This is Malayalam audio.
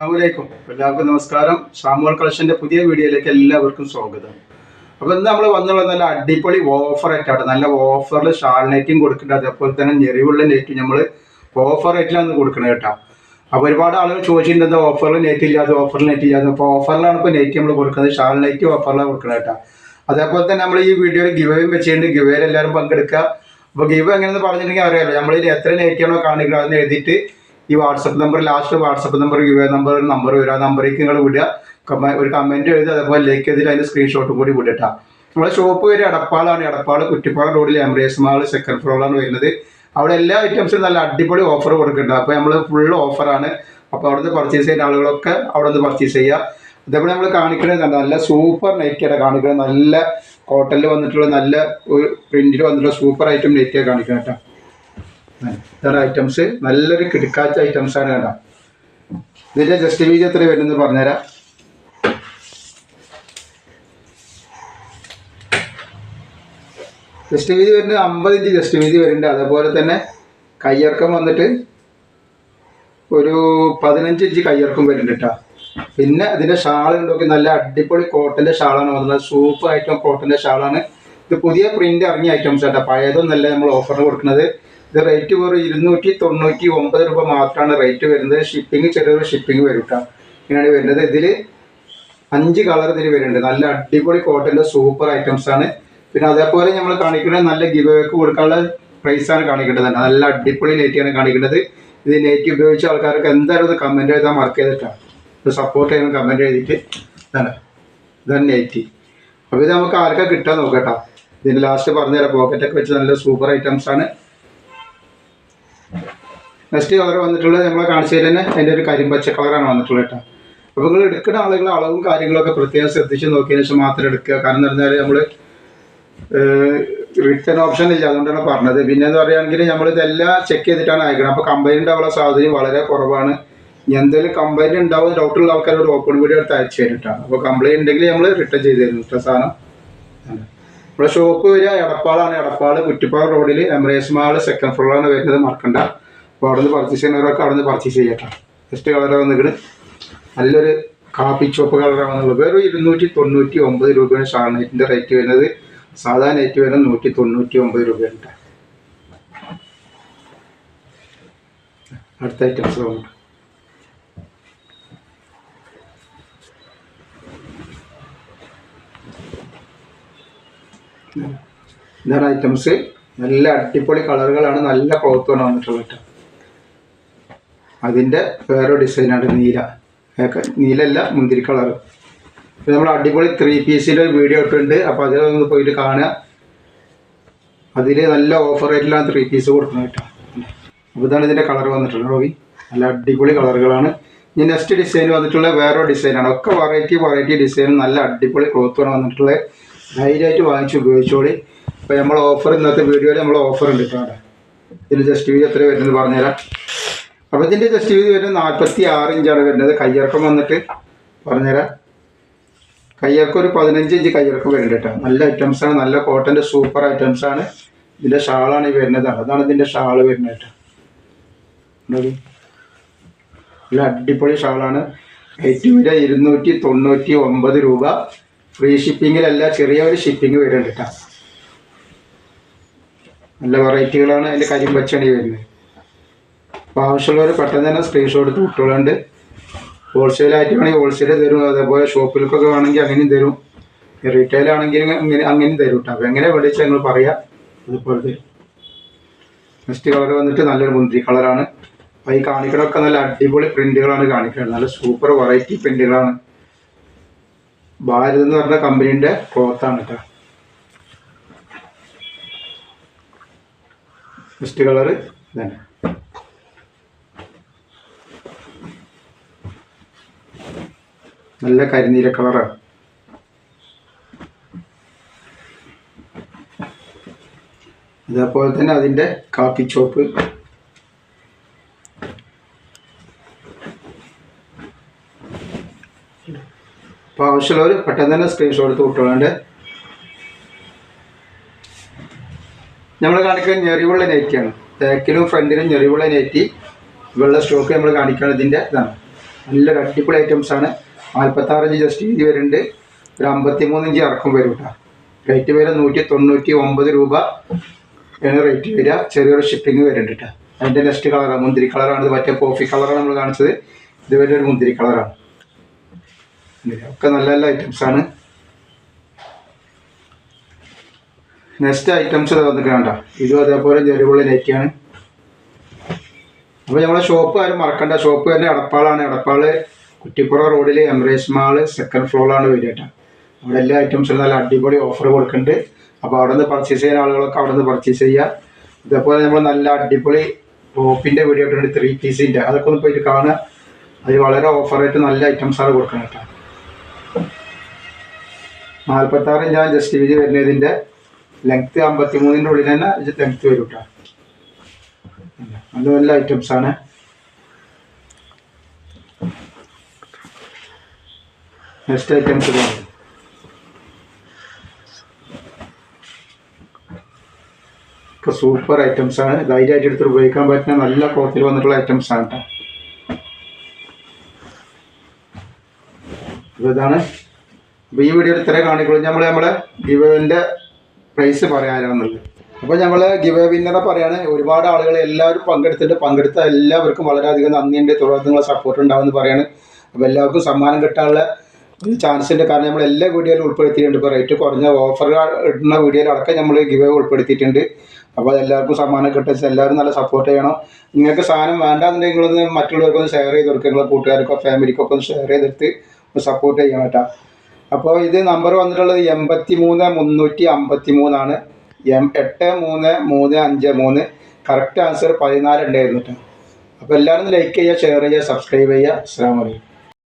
അസ്സാമലൈക്കും എല്ലാവർക്കും നമസ്കാരം. ഷാമോൾ കളക്ഷന്റെ പുതിയ വീഡിയോയിലേക്ക് എല്ലാവർക്കും സ്വാഗതം. അപ്പോൾ ഇന്ന് നമ്മൾ വന്നുള്ള നല്ല അടിപൊളി ഓഫർ ആയിട്ടാണ് നല്ല ഓഫറിൽ ഷാൾ നെറ്റും കൊടുക്കുന്നുണ്ട്. അതേപോലെ തന്നെ ഞെറിവുള്ള നെറ്റും നമ്മൾ ഓഫർ ആയിട്ടിലാണ് കൊടുക്കുന്നത് കേട്ടോ. അപ്പോൾ ഒരുപാട് ആളുകൾ ചോദിച്ചിട്ടുണ്ട് ഓഫറിൽ നെറ്റ് ഇല്ലാതെ ഓഫറിൽ നെറ്റ് ഇല്ലാതെ. അപ്പോൾ ഓഫറിലാണ് ഇപ്പോൾ നെറ്റ് നമ്മൾ കൊടുക്കുന്നത്. ഷാൾ നെറ്റ് ഓഫറിലാണ് കൊടുക്കുന്നത് കേട്ടോ. അതേപോലെ തന്നെ നമ്മൾ ഈ വീഡിയോയിൽ ഗിവേയും വെച്ചിട്ടുണ്ട്. ഗിവേയിൽ എല്ലാവരും പങ്കെടുക്കുക. അപ്പോൾ ഗിവ് എങ്ങനെയെന്ന് പറഞ്ഞിട്ടുണ്ടെങ്കിൽ അറിയാമല്ലോ നമ്മളിൽ എത്ര നെറ്റാണോ കാണിക്കുന്നത് അതെന്ന് എഴുതിയിട്ട് ഈ WhatsApp number last WhatsApp number U A number number വരും. ആ നമ്പറേക്ക് നിങ്ങൾ വിടുക. ഒരു കമന്റ് എഴുതി അതേപോലെ ലൈക്ക് ചെയ്തിട്ട് അതിന്റെ സ്ക്രീൻഷോട്ടും കൂടി വിടട്ടാ നമ്മുടെ ഷോപ്പ് വരെ എടപ്പാളാണ്. എടപ്പാൾ കുറ്റിപ്പാറ റോഡിൽ എംബ്രേസ് മാൾ സെക്കൻഡ് ഫ്ലോറിലാണ് വരുന്നത്. അവിടെ എല്ലാ ഐറ്റംസിനും നല്ല അടിപൊളി ഓഫർ കൊടുക്കുന്നുണ്ട്. അപ്പോൾ നമ്മൾ ഫുൾ ഓഫറാണ് അപ്പോൾ നിന്ന് പർച്ചേസ് ചെയ്യുന്ന ആളുകളൊക്കെ അവിടെ നിന്ന് പർച്ചേസ് ചെയ്യുക. അതേപോലെ നമ്മൾ കാണിക്കുന്നത് നല്ല സൂപ്പർ നൈറ്റ് നെറ്റാണ് കാണിക്കുന്നത്. നല്ല കോട്ടണിൽ വന്നിട്ടുള്ള നല്ല ഒരു പ്രിന്റിൽ വന്നിട്ടുള്ള സൂപ്പർ ഐറ്റം നെറ്റാണ് കാണിക്കുന്നത് കേട്ടോ ഇതാണ് ഐറ്റംസ് നല്ലൊരു കിടക്കാച്ച ഐറ്റംസ് ആണ് കേട്ടോ. ഇതിന്റെ ജസ്റ്റ് വീജ് എത്ര വരുന്നത് പറഞ്ഞുതരാം. ജസ്റ്റ് വീതി വരുന്നത് അമ്പത് ഇഞ്ച് ജസ്റ്റ് വീതി വരുന്നുണ്ട്. അതേപോലെ തന്നെ കയ്യിറക്കം വന്നിട്ട് ഒരു പതിനഞ്ച് ഇഞ്ച് കയ്യിറക്കം വരുന്നുണ്ട് കേട്ടോ. പിന്നെ ഇതിന്റെ ഷാൾ ഉണ്ടോക്കി നല്ല അടിപൊളി കോട്ടന്റെ ഷാളാണ് വന്നത്. സൂപ്പർ ഐറ്റം കോട്ടന്റെ ഷാളാണ്. ഇത് പുതിയ പ്രിന്റ് ഇറങ്ങിയ ഐറ്റംസ് കേട്ടോ. പഴയതൊന്നല്ല നമ്മൾ ഓഫറിന് കൊടുക്കുന്നത്. ഇത് റേറ്റ് വെറും ഇരുന്നൂറ്റി തൊണ്ണൂറ്റി ഒമ്പത് രൂപ മാത്രമാണ് റേറ്റ് വരുന്നത്. ഷിപ്പിംഗ് ചെറിയൊരു ഷിപ്പിംഗ് വരും കേട്ടോ ഇങ്ങനെയാണ് വരുന്നത്. ഇതിൽ അഞ്ച് കളർ ഇതിൽ വരുന്നുണ്ട്. നല്ല അടിപൊളി കോട്ടന്റെ സൂപ്പർ ഐറ്റംസ് ആണ്. പിന്നെ അതേപോലെ നമ്മൾ കാണിക്കുന്നത് നല്ല ഗിവേക്ക് കൊടുക്കാനുള്ള പ്രൈസ് ആണ് കാണിക്കേണ്ടത്. നല്ല അടിപൊളി നെറ്റിയാണ് കാണിക്കേണ്ടത്. ഇത് നെറ്റ് ഉപയോഗിച്ച ആൾക്കാർക്ക് എന്തായാലും ഇത് കമന്റ് എഴുതാൻ മറക്ക് ചെയ്തിട്ടാണ് സപ്പോർട്ട് ചെയ്യുന്ന കമന്റ് എഴുതിയിട്ട് ഇതാണ്. ഇതാണ് നെറ്റി അപ്പോൾ ഇത് നമുക്ക് ആർക്കാ കിട്ടാൻ നോക്കട്ടോ ഇതിന്റെ ലാസ്റ്റ് പറഞ്ഞുതരാം. പോക്കറ്റൊക്കെ വെച്ച് നല്ല സൂപ്പർ ഐറ്റംസ് ആണ്. നെക്സ്റ്റ് കളർ വന്നിട്ടുള്ളത് നമ്മളെ കാണിച്ചതിൽ തന്നെ അതിന്റെ ഒരു കരിമ്പച്ച കളറാണ് വന്നിട്ടുള്ളത് കേട്ടോ. അപ്പോൾ നിങ്ങൾ എടുക്കുന്ന ആളുകൾ അളവും കാര്യങ്ങളൊക്കെ പ്രത്യേകം ശ്രദ്ധിച്ച് നോക്കിയതിന് ശേഷം മാത്രം എടുക്കുക. കാരണം എന്ന് പറഞ്ഞാൽ നമ്മൾ റിട്ടേൺ ഓപ്ഷൻ ഇല്ല. അതുകൊണ്ടാണ് പറഞ്ഞത്. പിന്നെ എന്ന് പറയുകയാണെങ്കിൽ നമ്മൾ ഇതെല്ലാം ചെക്ക് ചെയ്തിട്ടാണ് അയക്കുന്നത് അപ്പോൾ കമ്പനിയുടെ ഉണ്ടാവാനുള്ള സാധ്യത വളരെ കുറവാണ്. എന്തെങ്കിലും കംപ്ലൈന്റ് ഉണ്ടാവും ഡൗട്ടുള്ള ആൾക്കാർ ഒരു ഓപ്പൺ വീഡിയോ എടുത്ത് അയച്ചു തരുട്ടാണ് അപ്പോൾ കംപ്ലൈന്റ് ഉണ്ടെങ്കിൽ നമ്മൾ റിട്ടേൺ ചെയ്ത് തരുന്നു ഇത്ര സാധനം. നമ്മുടെ ഷോപ്പ് വരിക എടപ്പാളാണ്. എടപ്പാൾ കുറ്റിപ്പാറ റോഡിൽ എമറേസ് മാൾ സെക്കൻഡ് ഫ്ലോറാണ് വരുന്നത്. മറക്കണ്ട. അപ്പോൾ അവിടെ നിന്ന് പർച്ചേസ് ചെയ്യുന്നവരൊക്കെ അവിടെ നിന്ന് പർച്ചേസ് ചെയ്യട്ടെ ജസ്റ്റ് കളർ വന്നിട്ട് നല്ലൊരു കാപ്പി ചോപ്പ് കളറാണ് വന്നുള്ളത് വെറും ഇരുന്നൂറ്റി തൊണ്ണൂറ്റി ഒമ്പത് രൂപയാണ് ഷാർണൈറ്റിന്റെ റേറ്റ് വരുന്നത്. സാധാ നെറ്റ് വരുന്നത് നൂറ്റി തൊണ്ണൂറ്റി ഒമ്പത് രൂപയുണ്ട് അടുത്ത ഐറ്റംസ് ഇതാണ് ഐറ്റംസ് നല്ല അടിപൊളി കളറുകളാണ് നല്ല ക്ലോത്തുമാണ് വന്നിട്ടുള്ളത് കേട്ടോ അതിന്റെ വേറെ ഡിസൈനാണ് നീല. നീലല്ല മുന്തിരി കളർ നമ്മൾ അടിപൊളി ത്രീ പീസിന്റെ ഒരു വീഡിയോ ഇട്ടുണ്ട് അപ്പോൾ അതിൽ ഒന്ന് പോയിട്ട് കാണുക. അതിൽ നല്ല ഓഫർ റേറ്റിലാണ് ത്രീ പീസ് കൊടുക്കുന്നത് കേട്ടോ. അപ്പോൾ ഇതാണ് ഇതിന്റെ കളർ വന്നിട്ടുള്ളത് റോബി നല്ല അടിപൊളി കളറുകളാണ് ഇനി നെക്സ്റ്റ് ഡിസൈൻ വന്നിട്ടുള്ള വേറെ ഡിസൈനാണ് ഒക്കെ വെറൈറ്റി വെറൈറ്റി ഡിസൈൻ നല്ല അടിപൊളി ക്ലോത്തുമാണ് വന്നിട്ടുള്ളത്. ധൈര്യമായിട്ട് വാങ്ങിച്ച് ഉപയോഗിച്ചോളി. അപ്പോൾ നമ്മൾ ഓഫർ ഇന്നത്തെ വീഡിയോയിൽ നമ്മൾ ഓഫർ ഉണ്ട് കേട്ടോ ഇതിന് ജസ്റ്റ് വീഡിയോ എത്ര വരുന്നത് പറഞ്ഞുതരാം. അപ്പോൾ ഇതിന്റെ ജസ്റ്റ് വീതി വരുന്നത് നാൽപ്പത്തി ആറ് ഇഞ്ചാണ് വരുന്നത്. കയ്യിറക്കം വന്നിട്ട് പറഞ്ഞുതരാം. കയ്യിറക്കം ഒരു പതിനഞ്ച് ഇഞ്ച് കയ്യിറക്കം വരുന്നുണ്ട് കേട്ടോ. നല്ല ഐറ്റംസ് ആണ്. നല്ല കോട്ടന്റെ സൂപ്പർ ഐറ്റംസ് ആണ്. ഇതിന്റെ ഷാളാണ് ഈ വരുന്നത്. അതാണ് ഇതിന്റെ ഷാൾ വരുന്നത് കേട്ടോ? നല്ല അടിപൊളി ഷാളാണ് റേറ്റ് വില ഇരുന്നൂറ്റി തൊണ്ണൂറ്റി ഒമ്പത് രൂപ. ഫ്രീ ഷിപ്പിങ്ങിലല്ല ചെറിയൊരു ഷിപ്പിംഗ് വരുന്നുണ്ട് കേട്ടോ. നല്ല വെറൈറ്റികളാണ് അതിന്റെ കരിമ്പച്ചണി വരുന്നത്. അപ്പോൾ ആവശ്യമുള്ളവർ പെട്ടെന്ന് തന്നെ സ്ക്രീൻഷോട്ട് എടുത്ത് വിട്ടോളുണ്ട്. ഹോൾസെയിൽ ആയിട്ട് വേണമെങ്കിൽ ഹോൾസെയിൽ തരും അതേപോലെ ഷോപ്പിലേക്കൊക്കെ വേണമെങ്കിൽ അങ്ങനെയും തരും. റീറ്റെയിൽ ആണെങ്കിൽ അങ്ങനെ അങ്ങനെയും തരും കേട്ടോ അപ്പോൾ എങ്ങനെ വിളിച്ചാൽ നിങ്ങൾ പറയാം. അതുപോലെ തരും നെക്സ്റ്റ് കളർ വന്നിട്ട് നല്ലൊരു മുന്തിരി കളറാണ് അപ്പോൾ ഈ കാണിക്കണമൊക്കെ നല്ല അടിപൊളി പ്രിന്റുകളാണ് കാണിക്കുന്നത് നല്ല സൂപ്പർ വെറൈറ്റി പ്രിന്റുകളാണ് ഭാരത് എന്ന് പറഞ്ഞ കമ്പനീന്റെ ക്ലോത്താണ് കേട്ടോ നെക്സ്റ്റ് കളർ ഇതാണ് നല്ല കരിനീല കളറാണ് ഇതേപോലെ തന്നെ അതിന്റെ കാപ്പി ചോപ്പ്. അപ്പോൾ ആവശ്യമുള്ളവർ പെട്ടെന്ന് തന്നെ സ്ക്രീൻഷോട്ട് എടുത്ത് വിട്ടോളാണ്ട്. നമ്മൾ കാണിക്കുന്നത് ഞെറിവുള്ള നെറ്റിയാണ് ബാക്കിലും ഫ്രണ്ടിലും ഞെറിവുള്ള നെറ്റി വെള്ള സ്റ്റോക്ക് നമ്മൾ കാണിക്കുകയാണ് ഇതിന്റെ ഇതാണ്. നല്ലൊരു അടിപൊളി ഐറ്റംസ് ആണ് നാൽപ്പത്താറ് ഇഞ്ച് ജസ്റ്റ് വീതി വരുന്നുണ്ട് ഒരു ഇഞ്ച് ഇറക്കം വരും കേട്ടോ റേറ്റ് വരെ നൂറ്റി തൊണ്ണൂറ്റി ഒമ്പത് രൂപ ആണ് റേറ്റ് വരിക ചെറിയൊരു ഷിപ്പിംഗ് വരുന്നുണ്ട് കേട്ടോ അതിന്റെ നെക്സ്റ്റ് കളറാണ് മുന്തിരി കളറാണ് ഇത് മറ്റേ കോഫി കളറാണ് നമ്മൾ കാണിച്ചത്. ഇത് ഒരു മുന്തിരി കളറാണ് ഒക്കെ നല്ല നല്ല ഐറ്റംസ് ആണ്. നെക്സ്റ്റ് ഐറ്റംസ് വന്നിട്ട് വേണ്ട ഇതും അതേപോലെ ജെറിവുള്ള നെറ്റിയാണ് അപ്പോൾ നമ്മളെ ഷോപ്പ് ആരും മറക്കണ്ട. ഷോപ്പ് തന്നെ എടപ്പാളാണ് എടപ്പാൾ കുറ്റിപ്പുറ റോഡിൽ എംറേസ് മാൾ സെക്കൻഡ് ഫ്ലോറിലാണ് വരിക കേട്ടോ. അവിടെ എല്ലാ ഐറ്റംസിനും നല്ല അടിപൊളി ഓഫർ കൊടുക്കുന്നുണ്ട്. അപ്പോൾ അവിടെ നിന്ന് പർച്ചേസ് ചെയ്യുന്ന ആളുകളൊക്കെ അവിടെ നിന്ന് പർച്ചേസ് ചെയ്യുക. ഇതേപോലെ നമ്മൾ നല്ല അടിപൊളി ടോപ്പിന്റെ വീഡിയോ ഇട്ടുണ്ട് ത്രീ പീസിന്റെ അതൊക്കെ ഒന്ന് പോയിട്ട് കാണുക. അത് വളരെ ഓഫറായിട്ട് നല്ല ഐറ്റംസാണ് കൊടുക്കുന്നത് കേട്ടോ. നാൽപ്പത്താറ് ഞാൻ ജസ്റ്റ് വീതി വരുന്നതിന്റെ ലെങ്ത്ത് അമ്പത്തി മൂന്നിന്റെ ഉള്ളിൽ തന്നെ ലെങ്ത്ത് വരും കേട്ടോ. നല്ല നല്ല ഐറ്റംസ് നെക്സ്റ്റ് ഐറ്റംസ് ഇതാണ് ഒക്കെ സൂപ്പർ ഐറ്റംസ് ആണ്. ധൈര്യമായിട്ട് എടുത്തിട്ട് ഉപയോഗിക്കാൻ പറ്റുന്ന നല്ല ക്ലോത്തിൽ വന്നിട്ടുള്ള ഐറ്റംസ് ആണ് അപ്പോൾ ഇതാണ്. അപ്പോൾ ഈ വീഡിയോ ഇത്രയും കാണിക്കുള്ളൂ. നമ്മൾ നമ്മളെ ഗിവേവിന്റെ പ്രൈസ് പറയാനാണെന്നുള്ളത് അപ്പോൾ നമ്മൾ ഗിവ് വിന്നറെ പറയാണ് ഒരുപാട് ആളുകൾ എല്ലാവരും പങ്കെടുത്തിട്ട് പങ്കെടുത്ത എല്ലാവർക്കും വളരെയധികം നന്ദിയുണ്ട്. തുടർന്ന് നിങ്ങളെ സപ്പോർട്ട് ഉണ്ടാവുമെന്ന് പറയാണ്. അപ്പോൾ എല്ലാവർക്കും സമ്മാനം കിട്ടാനുള്ള ഒരു ചാൻസ് ഉണ്ട് കാരണം നമ്മൾ എല്ലാ വീഡിയോയിലും ഉൾപ്പെടുത്തിയിട്ടുണ്ട്. ഇപ്പോൾ റേറ്റ് കുറഞ്ഞ ഓഫർ ഇടുന്ന വീഡിയോയിലടക്കം നമ്മൾ ഗിവ് ഉൾപ്പെടുത്തിയിട്ടുണ്ട്. അപ്പോൾ എല്ലാവർക്കും സമ്മാനം കിട്ടും. എല്ലാവരും നല്ല സപ്പോർട്ട് ചെയ്യണം. നിങ്ങൾക്ക് സാധനം വേണ്ടാന്നുണ്ടെങ്കിൽ നിങ്ങളൊന്ന് മറ്റുള്ളവർക്കൊന്ന് ഷെയർ ചെയ്ത് കൊടുക്കുക നിങ്ങളെ കൂട്ടുകാർക്കോ ഫാമിലിക്കോ ഒക്കെ ഒന്ന് ഷെയർ ചെയ്തെടുത്ത് സപ്പോർട്ട് ചെയ്യണം കേട്ടോ. അപ്പോൾ ഇത് നമ്പർ വന്നിട്ടുള്ളത് എൺപത്തി മൂന്ന് മുന്നൂറ്റി അമ്പത്തി മൂന്നാണ് എം എട്ട് മൂന്ന് മൂന്ന് അഞ്ച് മൂന്ന് കറക്റ്റ് ആൻസർ പതിനാല് ഉണ്ടായിരുന്നു കേട്ടോ. അപ്പോൾ എല്ലാവരും ലൈക്ക് ചെയ്യുക ഷെയർ ചെയ്യുക സബ്സ്ക്രൈബ് ചെയ്യുക. അസ്സാം വലൈക്കും